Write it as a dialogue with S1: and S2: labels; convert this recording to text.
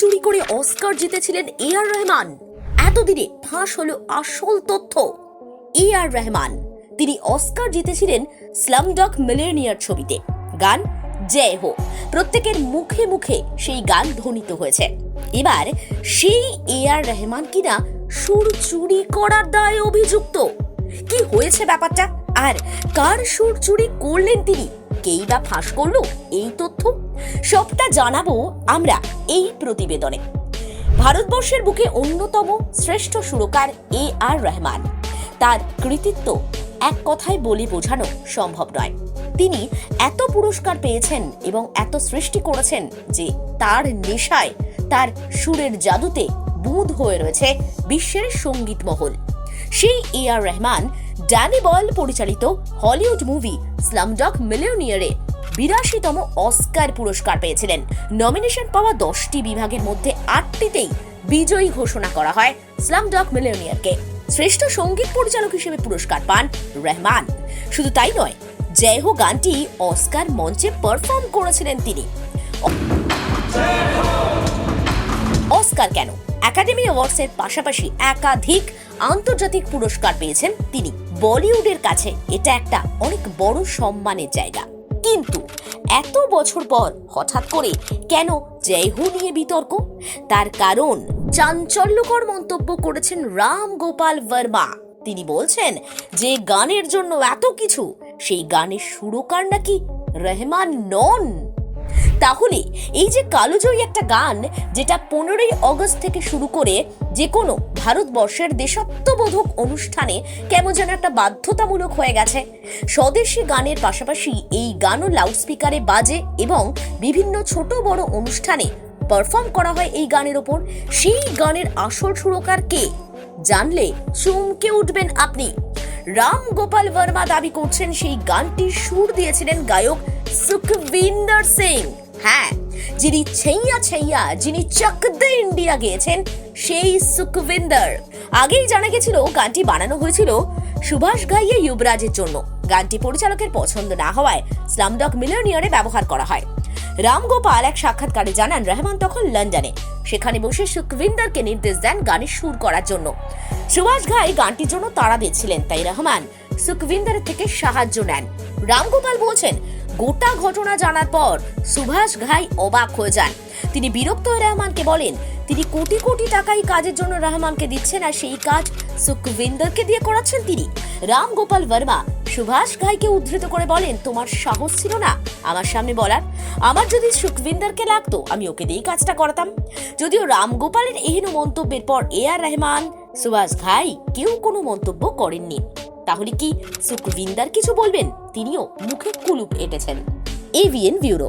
S1: চুরি করে অস্কার জিতেছিলেন এ আর রহমান। এতদিনে ফাঁস হলো আসল তথ্য। এ আর রহমান, তিনি অস্কার জিতেছিলেন স্লামডগ মিলেনিয়ার ছবিতে। গান জয় হো প্রত্যেকের মুখে মুখে সেই গান ধ্বনিত হয়েছে। এবার সেই এ আর রহমান কিনা সুর চুরি করার দায়ে অভিযুক্ত। কি হয়েছে ব্যাপারটা? আর কার সুর চুরি করলেন তিনি? কেই বা ফাঁস করল, এই তথ্য সবটা জানাব আমরা এই প্রতিবেদনে। ভারতবর্ষের বুকে অন্যতম শ্রেষ্ঠ সুরকার এ আর রহমান। তার কৃতিত্ব এক কথায় বলে বোঝানো সম্ভব নয়। তিনি এত পুরস্কার পেয়েছেন এবং এত সৃষ্টি করেছেন যে তার নেশায় তার সুরের জাদুতে বুঁদ হয়ে রয়েছে বিশ্বের সংগীত মহল। সেই A R Rahman Danny Boyle পরিচালিত হলিউড মুভি স্লামডগ মিলিয়নিয়ারে বিরাশিতম অস্কার পুরস্কার পেয়েছিলেন। নমিনেশন পাওয়া দশটি বিভাগের মধ্যে আটটিতেই বিজয়ী ঘোষণা করা হয় স্লামডগ মিলিয়নিয়ারকে। শ্রেষ্ঠ সংগীত পরিচালক হিসেবে পুরস্কার পান রহমান। শুধু তাই নয় জয় হো গানটি অস্কার মঞ্চে পারফর্ম করেছিলেন তিনি। অস্কার কেন? একাডেমি অ্যাওয়ার্ডসের পাশাপাশি একাধিক আন্তর্জাতিক পুরস্কার পেয়েছেন তিনি। বলিউডের কাছে এটা একটা অনেক বড় সম্মানের জায়গা। কিন্তু এত বছর পর হঠাৎ করে কেন জয়হু নিয়ে বিতর্ক? তার কারণ চাঞ্চল্যকর মন্তব্য করেছেন রাম গোপাল বর্মা তিনি বলছেন যে গানের জন্য এত কিছু, সেই গানের সুরকার নাকি রহমান নন। তাহলে এই যে কালোজয়ী একটা গান যেটা পনেরোই অগস্ট থেকে শুরু করে যে কোনো ভারতবর্ষের দেশাত্মবোধক অনুষ্ঠানে কেমন যেন একটা বাধ্যতামূলক হয়ে গেছে। স্বদেশি গানের পাশাপাশি এই গানও লাউডস্পিকারে বাজে এবং বিভিন্ন ছোট বড় অনুষ্ঠানে পারফর্ম করা হয় এই গানের ওপর। সেই গানের আসল সুরকার কে? জানলে চমকে উঠবেন আপনি। রাম গোপাল বর্মা দাবি করছেন সেই গানটির সুর দিয়েছিলেন গায়ক সুখবিন্দর সিং। হ্যাঁ যিনি ছেইয়া ছেইয়া, যিনি চক দে ইন্ডিয়া গেয়েছেন, সেই সুখবিন্দর। আগেই জানা গেছিল গানটি বানানো হয়েছিল সুভাষ ঘাইয়ে যুবরাজের জন্য। গানটি পরিচালকের পছন্দ না হওয়ায় স্লামডগ মিলিয়নিয়ারে ব্যবহার করা হয়। রামগোপাল এক সাক্ষাৎকারে জানান, রহমান তখন লন্ডনে। সেখানে বসে সুখবিন্দরকে নির্দেশ দেন গানের সুর করার জন্য। সুভাষ ঘাই গানটির জন্য তাড়া দিচ্ছিলেন, তাই রহমান সুখবিন্দরের থেকে সাহায্য নেন। রামগোপাল বলছেন গোটা ঘটনা জানার পর সুভাষ ঘাই অবাক হয়ে যান তিনি বিরক্ত হয়ে রহমানকে বলেন, তিনি কোটি কোটি টাকাই কাজের জন্য রহমানকে দিচ্ছেন আর সেই কাজ সুখবিন্দরকে দিয়ে করাচ্ছেন তিনি। রাম গোপাল বর্মা সুভাষ ঘাইকে উদ্ধৃত করে বলেন, তোমার সাহস ছিল না আমার সামনে বলার। আমার যদি সুখবিন্দরকে লাগতো, আমি ওকে দিয়েই কাজটা করাতাম। যদিও রাম গোপালের এহেন মন্তব্যের পর এ আর রহমান, সুভাষ ঘাই কেউ কোনো মন্তব্য করেননি। তাহলে কি সুখবিন্দার কিছু বলবেন? তিনিও মুখে কুলুপ এঁটেছেন। AVN bureau.